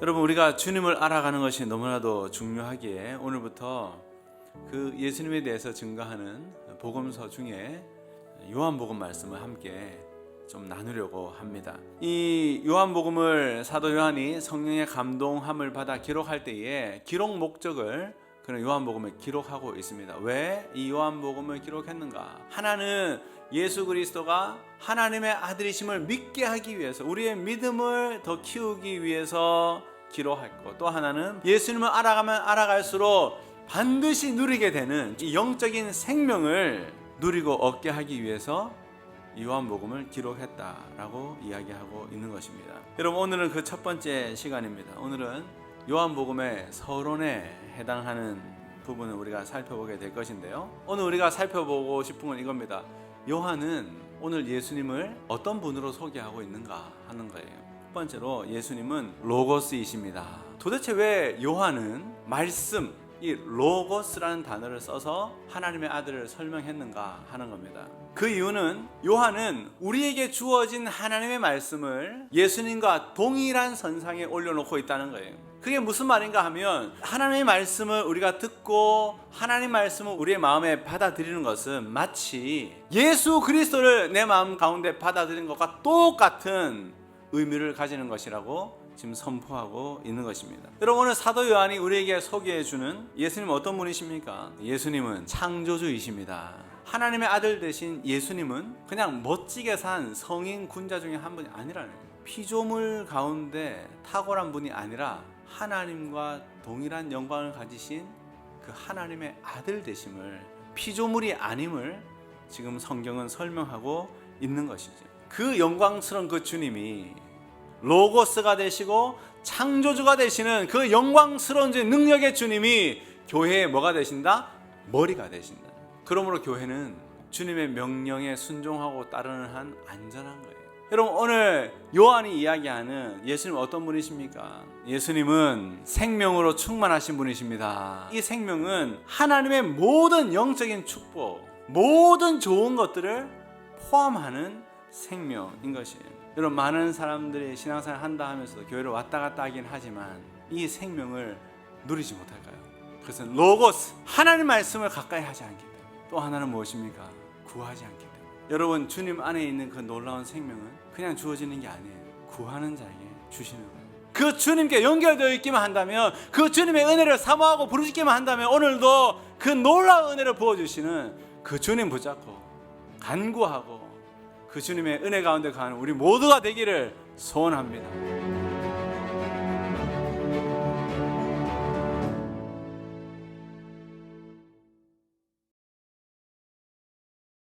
여러분 우리가 주님을 알아가는 것이 너무나도 중요하기에 오늘부터 그 예수님에 대해서 증거하는 복음서 중에 요한복음 말씀을 함께 좀 나누려고 합니다. 이 요한복음을 사도 요한이 성령의 감동함을 받아 기록할 때에 기록 목적을 그런 요한복음에 기록하고 있습니다. 왜 이 요한복음을 기록했는가? 하나는 예수 그리스도가 하나님의 아들이심을 믿게 하기 위해서 우리의 믿음을 더 키우기 위해서 기록했고 또 하나는 예수님을 알아가면 알아갈수록 반드시 누리게 되는 이 영적인 생명을 누리고 얻게 하기 위해서 이 요한복음을 기록했다라고 이야기하고 있는 것입니다. 여러분 오늘은 그 첫 번째 시간입니다. 오늘은 요한복음의 서론에 해당하는 부분을 우리가 살펴보게 될 것인데요. 오늘 우리가 살펴보고 싶은 건 이겁니다. 요한은 오늘 예수님을 어떤 분으로 소개하고 있는가 하는 거예요. 첫 번째로 예수님은 로고스이십니다. 도대체 왜 요한은 말씀, 이 로고스라는 단어를 써서 하나님의 아들을 설명했는가 하는 겁니다. 그 이유는 요한은 우리에게 주어진 하나님의 말씀을 예수님과 동일한 선상에 올려놓고 있다는 거예요. 그게 무슨 말인가 하면 하나님의 말씀을 우리가 듣고 하나님 말씀을 우리의 마음에 받아들이는 것은 마치 예수 그리스도를 내 마음 가운데 받아들이는 것과 똑같은 의미를 가지는 것이라고 지금 선포하고 있는 것입니다. 여러분 오늘 사도 요한이 우리에게 소개해 주는 예수님 어떤 분이십니까? 예수님은 창조주이십니다. 하나님의 아들 대신 예수님은 그냥 멋지게 산 성인 군자 중에 한 분이 아니라는 거예요. 피조물 가운데 탁월한 분이 아니라 하나님과 동일한 영광을 가지신 그 하나님의 아들 되심을 피조물이 아님을 지금 성경은 설명하고 있는 것이죠. 그 영광스러운 그 주님이 로고스가 되시고 창조주가 되시는 그 영광스러운 주 능력의 주님이 교회의 뭐가 되신다? 머리가 되신다. 그러므로 교회는 주님의 명령에 순종하고 따르는 한 안전한 거예요. 여러분 오늘 요한이 이야기하는 예수님 어떤 분이십니까? 예수님은 생명으로 충만하신 분이십니다. 이 생명은 하나님의 모든 영적인 축복, 모든 좋은 것들을 포함하는 생명인 것이에요. 여러분 많은 사람들이 신앙생활 한다 하면서 교회를 왔다 갔다 하긴 하지만 이 생명을 누리지 못할까요? 그것은 로고스 하나님 말씀을 가까이 하지 않기 때문에 또 하나는 무엇입니까? 구하지 않기 때문에 여러분 주님 안에 있는 그 놀라운 생명은 그냥 주어지는 게 아니에요. 구하는 자에게 주시는 거예요. 그 주님께 연결되어 있기만 한다면 그 주님의 은혜를 사모하고 부르짖기만 한다면 오늘도 그 놀라운 은혜를 부어주시는 그 주님 붙잡고 간구하고 그 주님의 은혜 가운데 가는 우리 모두가 되기를 소원합니다.